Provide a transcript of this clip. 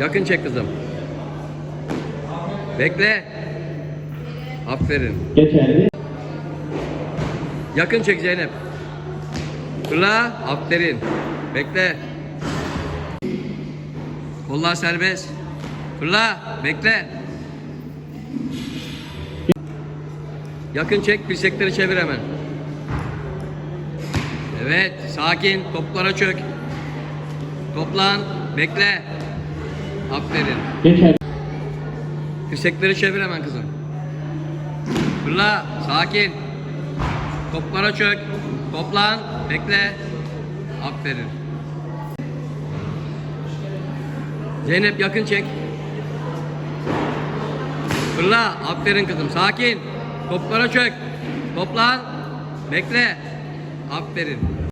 Yakın çek kızım. Bekle. Aferin. Geçerli. Yakın çek Zeynep. Fırla. Aferin. Bekle. Kollar serbest. Fırla. Bekle. Yakın çek. Dirsekleri çevir hemen. Evet. Sakin. Toplara çök. Toplan. Bekle. Aferin. Geçerli. Dirsekleri çevir hemen kızım. Fırla. Sakin. Toplara çök. Toplan. Bekle. Aferin. Zeynep yakın çek. Fırla. Aferin kızım. Sakin. Toplara çök. Toplan. Bekle. Aferin.